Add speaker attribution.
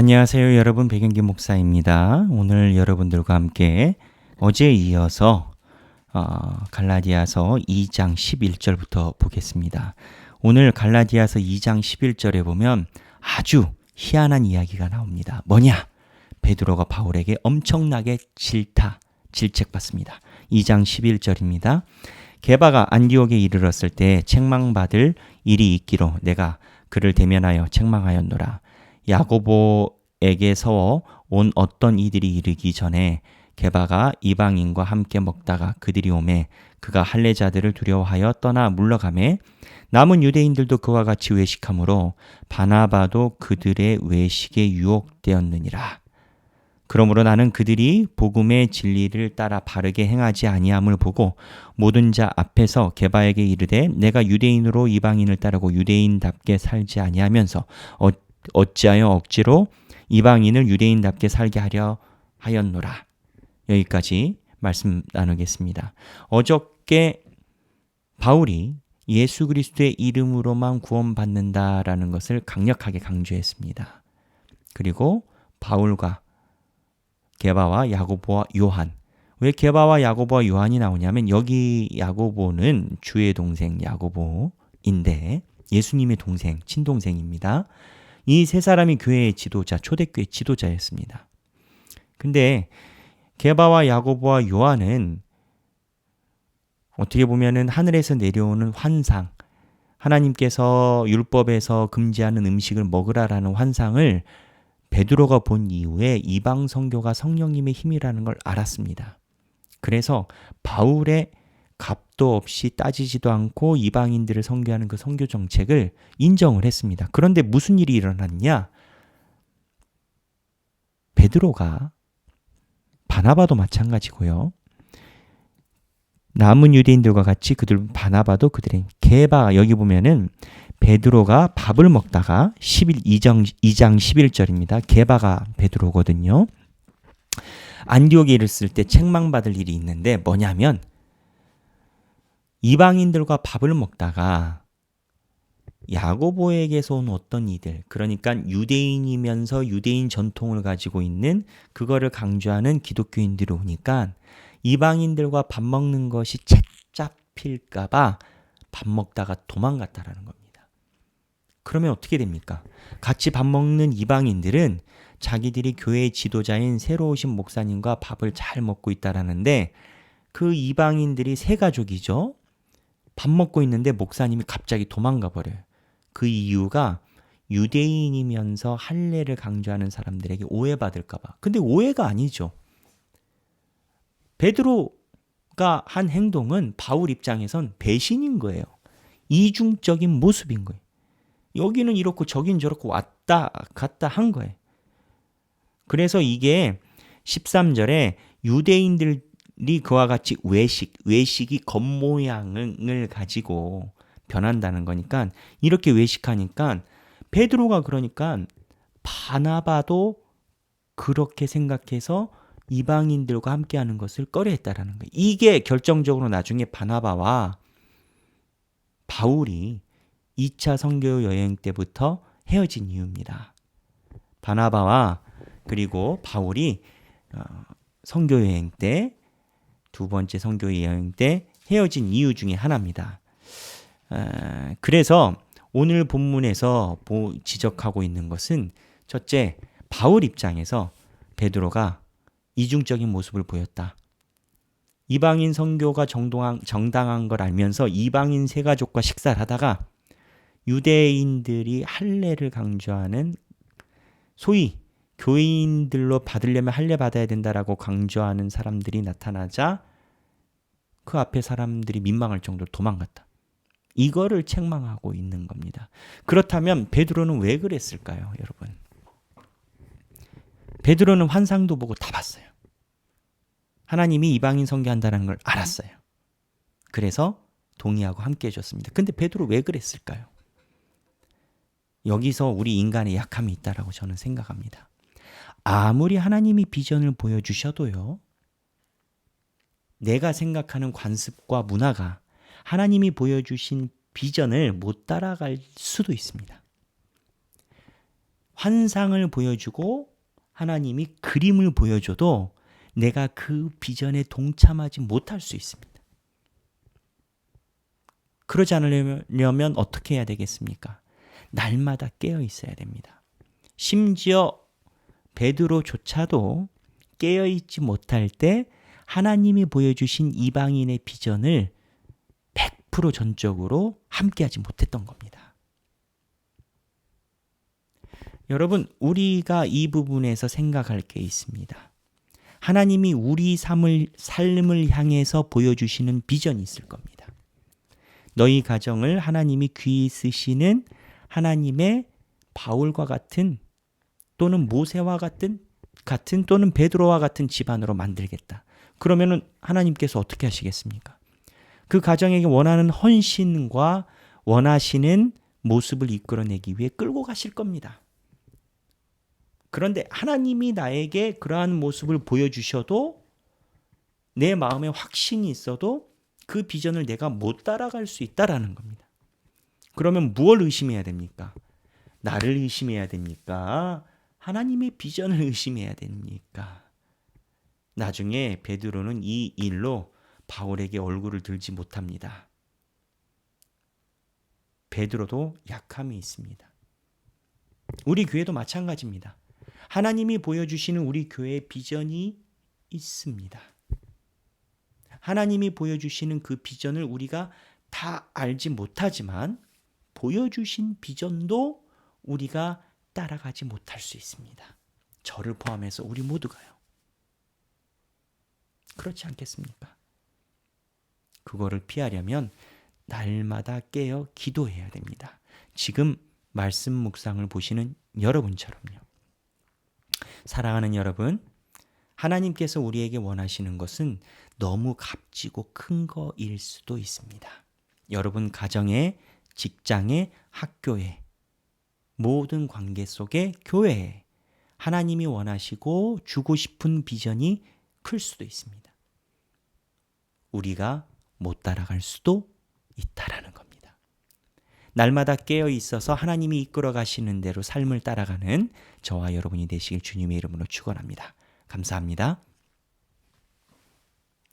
Speaker 1: 안녕하세요, 여러분. 백영기 목사입니다. 오늘 여러분들과 함께 어제에 이어서 어, 갈라디아서 2장 11절부터 보겠습니다. 오늘 갈라디아서 2장 11절에 보면 아주 희한한 이야기가 나옵니다. 뭐냐? 베드로가 바울에게 엄청나게 질타, 질책받습니다. 2장 11절입니다. 게바가 안디옥에 이르렀을 때 책망받을 일이 있기로 내가 그를 대면하여 책망하였노라. 야고보에게 서워 온 어떤 이들이 이르기 전에 게바가 이방인과 함께 먹다가 그들이 오매 그가 할례자들을 두려워하여 떠나 물러가매 남은 유대인들도 그와 같이 외식하므로 바나바도 그들의 외식에 유혹되었느니라. 그러므로 나는 그들이 복음의 진리를 따라 바르게 행하지 아니함을 보고 모든 자 앞에서 게바에게 이르되 내가 유대인으로 이방인을 따르고 유대인답게 살지 아니하면서 어, 어찌하여 억지로 이방인을 유대인답게 살게 하려 하였노라. 여기까지 말씀 나누겠습니다. 어저께 바울이 예수 그리스도의 이름으로만 구원받는다라는 것을 강력하게 강조했습니다. 그리고 바울과 게바와 야고보와 요한 왜 게바와 야고보와 요한이 나오냐면 여기 야고보는 주의 동생 야고보인데 예수님의 동생 친동생입니다. 이 세 사람이 교회의 지도자 초대교회 지도자였습니다. 근데 게바와 야고보와 요한은 어떻게 보면은 하늘에서 내려오는 환상, 하나님께서 율법에서 금지하는 음식을 먹으라라는 환상을 베드로가 본 이후에 이방 선교가 성령님의 힘이라는 걸 알았습니다. 그래서 바울의 값도 없이 따지지도 않고 이방인들을 선교하는 그 선교 정책을 인정을 했습니다. 그런데 무슨 일이 일어났냐? 베드로가 바나바도 마찬가지고요. 남은 유대인들과 같이 그들 바나바도 그들의 개바 여기 보면은 베드로가 밥을 먹다가 11 2장 2장 11절입니다. 게바가 베드로거든요. 안디옥에 이르렀을 때 책망받을 일이 있는데 뭐냐면 이방인들과 밥을 먹다가 야고보에게서 온 어떤 이들, 그러니까 유대인이면서 유대인 전통을 가지고 있는 그거를 강조하는 기독교인들이 오니까 이방인들과 밥 먹는 것이 채 잡힐까봐 밥 먹다가 도망갔다라는 겁니다. 그러면 어떻게 됩니까? 같이 밥 먹는 이방인들은 자기들이 교회의 지도자인 새로 오신 목사님과 밥을 잘 먹고 있다라는데 그 이방인들이 세 가족이죠. 밥 먹고 있는데 목사님이 갑자기 도망가 버려요. 그 이유가 유대인이면서 할례를 강조하는 사람들에게 오해받을까 봐. 근데 오해가 아니죠. 베드로가 한 행동은 바울 입장에선 배신인 거예요. 이중적인 모습인 거예요. 여기는 이렇고 저긴 저렇고 왔다 갔다 한 거예요. 그래서 이게 13절에 유대인들 이 그와 같이 외식, 외식이 겉모양을 가지고 변한다는 거니까 이렇게 외식하니까 베드로가 그러니까 바나바도 그렇게 생각해서 이방인들과 함께하는 것을 꺼려했다라는 거예요. 이게 결정적으로 나중에 바나바와 바울이 2차 선교 여행 때부터 헤어진 이유입니다. 바나바와 그리고 바울이 어, 선교 여행 때 두 번째 선교 여행 때 헤어진 이유 중에 하나입니다. 그래서 오늘 본문에서 지적하고 있는 것은 첫째 바울 입장에서 베드로가 이중적인 모습을 보였다. 이방인 선교가 정당한, 정당한 걸 알면서 이방인 세 가족과 식사를 하다가 유대인들이 할례를 강조하는 소위 교인들로 받으려면 할례 받아야 된다라고 강조하는 사람들이 나타나자 그 앞에 사람들이 민망할 정도로 도망갔다. 이거를 책망하고 있는 겁니다. 그렇다면 베드로는 왜 그랬을까요, 여러분? 베드로는 환상도 보고 다 봤어요. 하나님이 이방인 선교한다는 걸 알았어요. 그래서 동의하고 함께 해줬습니다. 근데 베드로 왜 그랬을까요? 여기서 우리 인간의 약함이 있다라고 저는 생각합니다. 아무리 하나님이 비전을 보여주셔도요, 내가 생각하는 관습과 문화가 하나님이 보여주신 비전을 못 따라갈 수도 있습니다. 환상을 보여주고 하나님이 그림을 보여줘도 내가 그 비전에 동참하지 못할 수 있습니다. 그러지 않으려면 어떻게 해야 되겠습니까? 날마다 깨어 있어야 됩니다. 심지어 베드로조차도 깨어 있지 못할 때 하나님이 보여주신 이방인의 비전을 100% 전적으로 함께하지 못했던 겁니다. 여러분, 우리가 이 부분에서 생각할 게 있습니다. 하나님이 우리 삶을, 삶을 향해서 보여주시는 비전이 있을 겁니다. 너희 가정을 하나님이 귀히 쓰시는 하나님의 바울과 같은 또는 모세와 같은 같은 또는 베드로와 같은 집안으로 만들겠다. 그러면은 하나님께서 어떻게 하시겠습니까? 그 가정에게 원하는 헌신과 원하시는 모습을 이끌어내기 위해 끌고 가실 겁니다. 그런데 하나님이 나에게 그러한 모습을 보여주셔도 내 마음에 확신이 있어도 그 비전을 내가 못 따라갈 수 있다라는 겁니다. 그러면 무엇을 의심해야 됩니까? 나를 의심해야 됩니까? 하나님의 비전을 의심해야 됩니까? 나중에 베드로는 이 일로 바울에게 얼굴을 들지 못합니다. 베드로도 약함이 있습니다. 우리 교회도 마찬가지입니다. 하나님이 보여주시는 우리 교회의 비전이 있습니다. 하나님이 보여주시는 그 비전을 우리가 다 알지 못하지만 보여주신 비전도 우리가 따라가지 못할 수 있습니다. 저를 포함해서 우리 모두가요. 그렇지 않겠습니까? 그거를 피하려면 날마다 깨어 기도해야 됩니다. 지금 말씀 묵상을 보시는 여러분처럼요. 사랑하는 여러분, 하나님께서 우리에게 원하시는 것은 너무 값지고 큰 거일 수도 있습니다. 여러분 가정에, 직장에, 학교에, 모든 관계 속에 교회에 하나님이 원하시고 주고 싶은 비전이 클 수도 있습니다. 우리가 못 따라갈 수도 있다라는 겁니다. 날마다 깨어 있어서 하나님이 이끌어 가시는 대로 삶을 따라가는 저와 여러분이 되시길 주님의 이름으로 축원합니다. 감사합니다.